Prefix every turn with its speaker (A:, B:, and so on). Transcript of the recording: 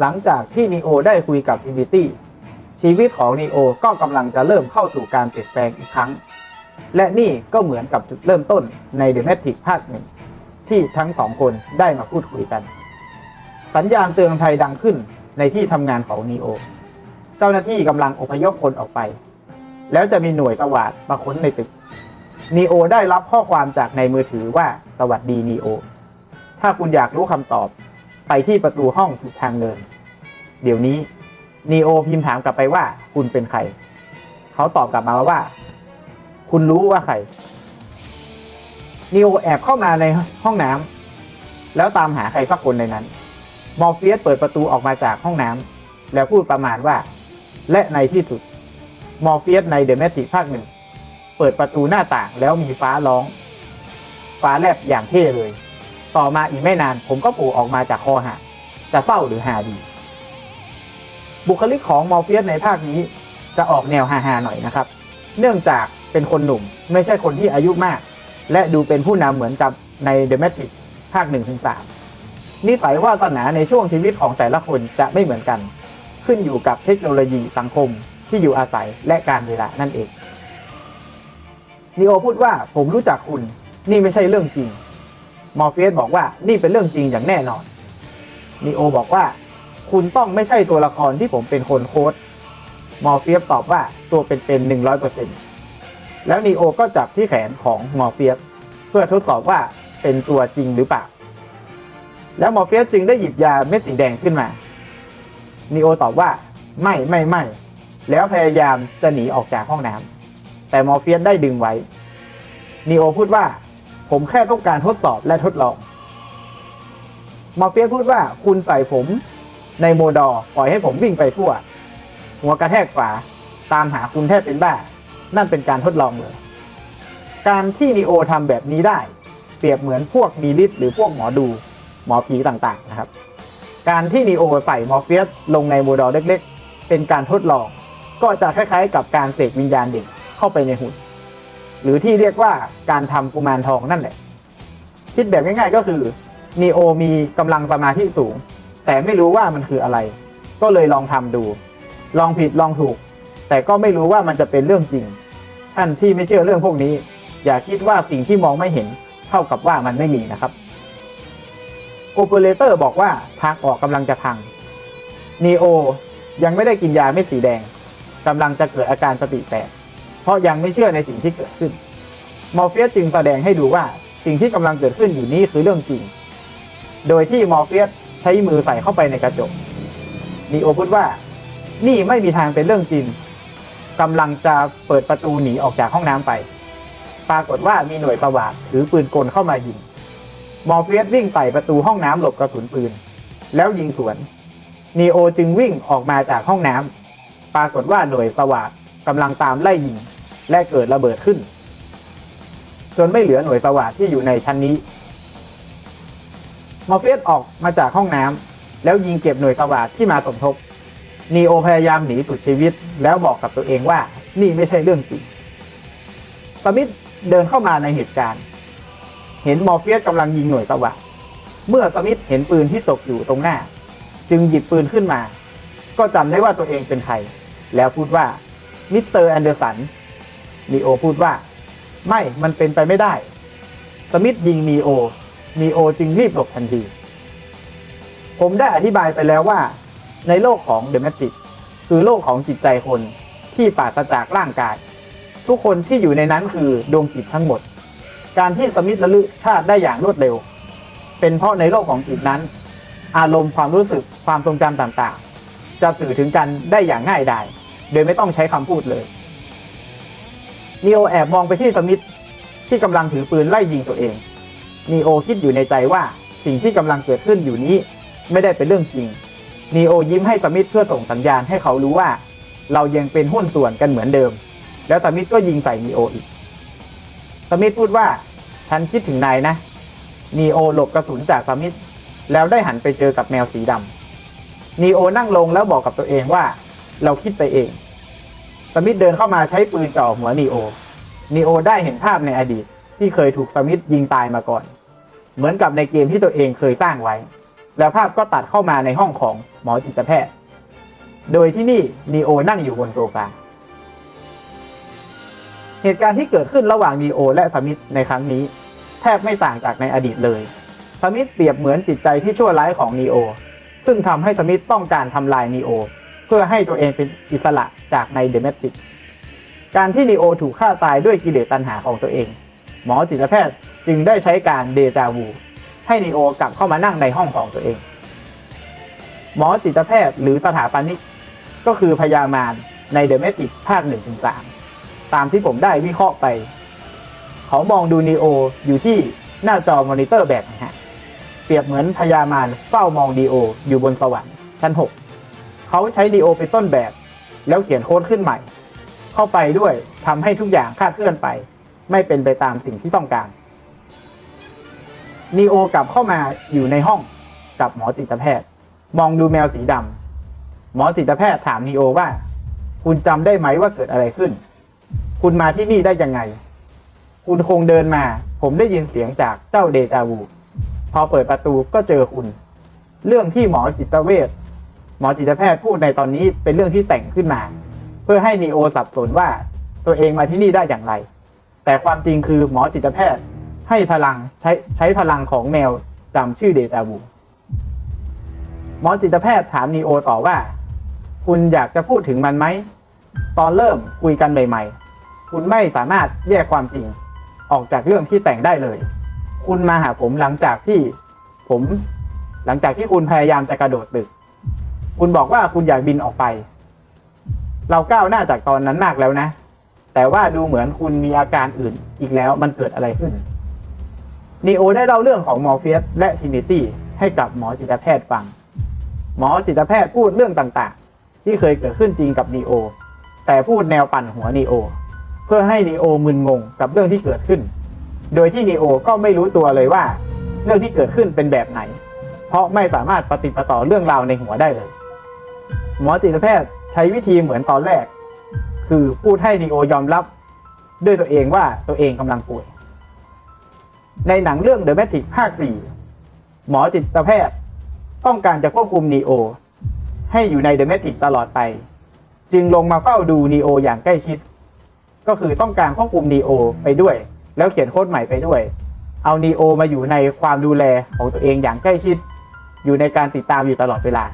A: หลังจากที่นีโอได้คุยกับอินดิตี้ชีวิตของนีโอก็กำลังจะเริ่มเข้าสู่การเปลี่ยนแปลงอีกครั้ง และนี่ก็เหมือนกับจุดเริ่มต้นในเด e m ม t ิ i c ภาคหนึ่งที่ทั้งสองคนได้มาพูดคุยกัน สัญญาณเตือนภัยดังขึ้นในที่ทำงานของนีโอ เจ้าหน้าที่กำลังอพยพคนออกไป แล้วจะมีหน่วยสวาดมาค้นในตึกนีโอได้รับข้อความจากในมือถือว่าสวัสดีนีโอ ถ้าคุณอยากรู้คำตอบ ไปที่ประตูห้องสุดทางเดิน เดี๋ยวนี้นีโอพิมพ์ถามกลับไปว่า คุณเป็นใคร เขาตอบกลับมาว่า คุณรู้ว่าใครนีโอแอบเข้ามาในห้องน้ำแล้วตามหาใครสักคนในนั้น มอร์เฟียสเปิดประตูออกมาจากห้องน้ำแล้วพูดประมาณว่า และในที่สุด มอร์เฟียสในเดอะแมติภาคหนึ่ง เปิดประตูหน้าต่างแล้วมีฟ้าร้อง ฟ้าแลบอย่างเท่เลย ต่อมาอีกไม่นาน ผมก็โผล่ออกมาจากคอหาจะเศร้าหรือหาดี บุคลิกของมอร์เฟียสในภาคนี้จะออกแนวฮาๆหน่อยนะครับ เนื่องจากเป็นคนหนุ่มไม่ใช่คนที่อายุมาก และดูเป็นผู้นำเหมือนกับใน The Matrix ภาค1นถึงสนิสัยว่าสนาในช่วงชีวิตของแต่ละคนจะไม่เหมือนกัน ขึ้นอยู่กับเทคโนโลยีสังคมที่อยู่อาศัยและการเวลานั่นเองนีโอพูดว่าผมรู้จักคุณนี่ไม่ใช่เรื่องจริง มอร์เฟียสบอกว่านี่เป็นเรื่องจริงอย่างแน่นอนนีโอบอกว่า คุณต้องไม่ใช่ตัวละครที่ผมเป็นคนโค้ดมอร์เฟียสตอบว่าตัวเป็นๆหนึ่งร้อยเปอร์เซ็นต์แล้วนีโอก็จับที่แขนของมอร์เฟียสเพื่อทดสอบว่าเป็นตัวจริงหรือเปล่า แล้วมอร์เฟียสจึงได้หยิบยาเม็ดสีแดงขึ้นมานีโอตอบว่าไม่ไม่ไม่ แล้วพยายามจะหนีออกจากห้องน้ำแต่มอร์เฟียสได้ดึงไว้นีโอพูดว่า ผมแค่ต้องการทดสอบและทดลองมอร์เฟียสพูดว่าคุณใส่ผมในโมดอปล่อยให้ผมวิ่งไปทั่ว หัวกระแทกฝาตามหาคุณแทบเป็นบ้า นั่นเป็นการทดลองเลย การที่นีโอทำแบบนี้ได้ เปรียบเหมือนพวกมีฤทธิ์หรือพวกหมอดูหมอผีต่างๆนะครับ การที่นีโอใส่มอร์เฟียสลงในโมดอเล็กๆ เป็นการทดลอง ก็จะคล้ายๆ กับการเสกวิญญาณเด็กเข้าไปในหุ่น หรือที่เรียกว่าการทำกุมารทองนั่นแหละ คิดแบบง่ายๆก็คือนีโอมีกำลังสมาธิสูง แต่ไม่รู้ว่ามันคืออะไร ก็เลยลองทำดู ลองผิดลองถูก แต่ก็ไม่รู้ว่ามันจะเป็นเรื่องจริง ท่านที่ไม่เชื่อเรื่องพวกนี้ อย่าคิดว่าสิ่งที่มองไม่เห็น เท่ากับว่ามันไม่มีนะครับโอเปอเรเตอร์บอกว่าทางออกกำลังจะพังนีโอยังไม่ได้กินยาเม็ดสีแดงกำลังจะเกิดอาการสติแตก เพราะยังไม่เชื่อในสิ่งที่เกิดขึ้นมอร์เฟียสจึงแสดงให้ดูว่าสิ่งที่กำลังเกิดขึ้นอยู่นี้คือเรื่องจริง โดยที่มอร์เฟียสใช้มือใส่เข้าไปในกระจกนีโอพูดว่า นี่ไม่มีทางเป็นเรื่องจริงกำลังจะเปิดประตูหนีออกจากห้องน้ำไป ปรากฏว่ามีหน่วยประวาดถือปืนกลเข้ามายิง มอร์เฟียสวิ่งไต่ประตูห้องน้ำหลบกระสุนปืน แล้วยิงสวนนีโอจึงวิ่งออกมาจากห้องน้ำปรากฏว่าหน่วยประวาดกำลังตามไล่ยิง และเกิดระเบิดขึ้น จนไม่เหลือหน่วยประวาดที่อยู่ในชั้นนี้มอร์เฟียสออกมาจากห้องน้ำแล้วยิงเก็บหน่วยประวาดที่มาสมทบนีโอพยายามหนีสุดชีวิต แล้วบอกกับตัวเองว่านี่ไม่ใช่เรื่องจริงสมิธเดินเข้ามาในเหตุการณ์ เห็นมอร์เฟียสกำลังยิงหน่วยประวาดเมื่อสมิธเห็นปืนที่ตกอยู่ตรงหน้า จึงหยิบปืนขึ้นมา ก็จำได้ว่าตัวเองเป็นใคร แล้วพูดว่ามิสเตอร์แอนเดอร์สัน นีโอพูดว่า ไม่มันเป็นไปไม่ได้ สมิธยิงนีโอนีโอจึงรีบหลบทันที ผมได้อธิบายไปแล้วว่า ในโลกของเดมทริกคือโลกของจิตใจคนที่ปราศจากร่างกาย ทุกคนที่อยู่ในนั้นคือดวงจิตทั้งหมด การที่สมิธระลึกชาติได้อย่างรวดเร็ว เป็นเพราะในโลกของจิตนั้น อารมณ์ความรู้สึกความทรงจำต่างๆ จะสื่อถึงกันได้อย่างง่ายดายโดยไม่ต้องใช้คำพูดเลย นีโอแอบมองไปที่สมิธที่กำลังถือปืนไล่ยิงตัวเองนีโอคิดอยู่ในใจว่าสิ่งที่กำลังเกิดขึ้นอยู่นี้ ไม่ได้เป็นเรื่องจริงนีโอยิ้มให้สมิธเพื่อส่งสัญญาณให้เขารู้ว่า เรายังเป็นหุ้นส่วนกันเหมือนเดิม แล้วสมิธก็ยิงใส่นีโออีกสมิธพูดว่า ฉันคิดถึงนายนะนีโอหลบกระสุนจากสมิธแล้วได้หันไปเจอกับแมวสีดำนีโอนั่งลงแล้วบอกกับตัวเองว่า เราคิดไปเอง สมิธเดินเข้ามาใช้ปืนจ่อหัวนีโอนีโอได้เห็นภาพในอดีตที่เคยถูกสมิธยิงตายมาก่อน เหมือนกับในเกมที่ตัวเองเคยสร้างไว้ แล้วภาพก็ตัดเข้ามาในห้องของหมอจิตแพทย์ โดยที่นี่นีโอนั่งอยู่บนโซฟาเหตุการณ์ที่เกิดขึ้นระหว่างนีโอและสมิธในครั้งนี้ แทบไม่ต่างจากในอดีตเลย สมิธเปรียบเหมือนจิตใจที่ชั่วร้ายของนีโอซึ่งทำให้สมิธต้องการทำลายนีโอ เพื่อให้ตัวเองเป็นอิสระจากในเดเมติกการที่นีโอถูกฆ่าตายด้วยกิเลสตัณหาของตัวเอง หมอจิตแพทย์จึงได้ใช้การเดจาวูให้นีโอกลับเข้ามานั่งในห้องของตัวเอง หมอจิตแพทย์หรือสถาปนิกก็คือพยามารในเดเมติกภาคหนึ่งถึงสามตามที่ผมได้วิเคราะห์ไป เขามองดูนีโออยู่ที่หน้าจอมอนิเตอร์แบบนี้ฮะ เปรียบเหมือนพยามารเฝ้ามองดีโออยู่บนสวรรค์ชั้นหก เขาใช้ดีโอเป็นต้นแบบ แล้วเขียนโค้ดขึ้นใหม่ เข้าไปด้วยทำให้ทุกอย่างคาดเคลื่อนไป ไม่เป็นไปตามสิ่งที่ต้องการนีโอกลับเข้ามาอยู่ในห้องกับหมอจิตแพทย์ มองดูแมวสีดำหมอจิตแพทย์ถามนีโอว่า คุณจำได้ไหมว่าเกิดอะไรขึ้น คุณมาที่นี่ได้ยังไง คุณคงเดินมา ผมได้ยินเสียงจากเจ้าเดจาวูพอเปิดประตูก็เจอคุณ เรื่องที่หมอจิตเวช หมอจิตแพทย์พูดในตอนนี้เป็นเรื่องที่แต่งขึ้นมา เพื่อให้นีโอสับสนว่าตัวเองมาที่นี่ได้อย่างไร แต่ความจริงคือหมอจิตแพทย์ให้พลังใช้ใช้พลังของแมวจำชื่อเดจาวูหมอจิตแพทย์ถามนีโอต่อว่า คุณอยากจะพูดถึงมันไหม ตอนเริ่มคุยกันใหม่ ๆ คุณไม่สามารถแยกความจริงออกจากเรื่องที่แต่งได้เลย คุณมาหาผมหลังจากที่ผม หลังจากที่คุณพยายามจะกระโดดตึก คุณบอกว่าคุณอยากบินออกไป เราก้าวหน้าจากตอนนั้นมากแล้วนะ แต่ว่าดูเหมือนคุณมีอาการอื่นอีกแล้วมันเกิดอะไรขึ้นนีโอได้เล่าเรื่องของมอร์เฟียสและทินิตี้ให้กับหมอจิตแพทย์ฟัง หมอจิตแพทย์พูดเรื่องต่างๆ ที่เคยเกิดขึ้นจริงกับนีโอ แต่พูดแนวปั่นหัวนีโอ เพื่อให้นีโอมึนงงกับเรื่องที่เกิดขึ้น โดยที่นีโอก็ไม่รู้ตัวเลยว่า เรื่องที่เกิดขึ้นเป็นแบบไหน เพราะไม่สามารถปฏิปต่อเรื่องราวในหัวได้เลย หมอจิตแพทย์ใช้วิธีเหมือนตอนแรก คือพูดให้นีโอยอมรับด้วยตัวเองว่าตัวเองกำลังป่วย ในหนังเรื่อง The Matrix ภาค 4 หมอจิตแพทย์ต้องการจะควบคุมนีโอ ให้อยู่ใน The Matrix ตลอดไป จึงลงมาเฝ้าดูนีโออย่างใกล้ชิด ก็คือต้องการควบคุมนีโอไปด้วย แล้วเขียนโค้ดใหม่ไปด้วย เอานีโอมาอยู่ในความดูแลของตัวเองอย่างใกล้ชิด อยู่ในการติดตามอยู่ตลอดเวลา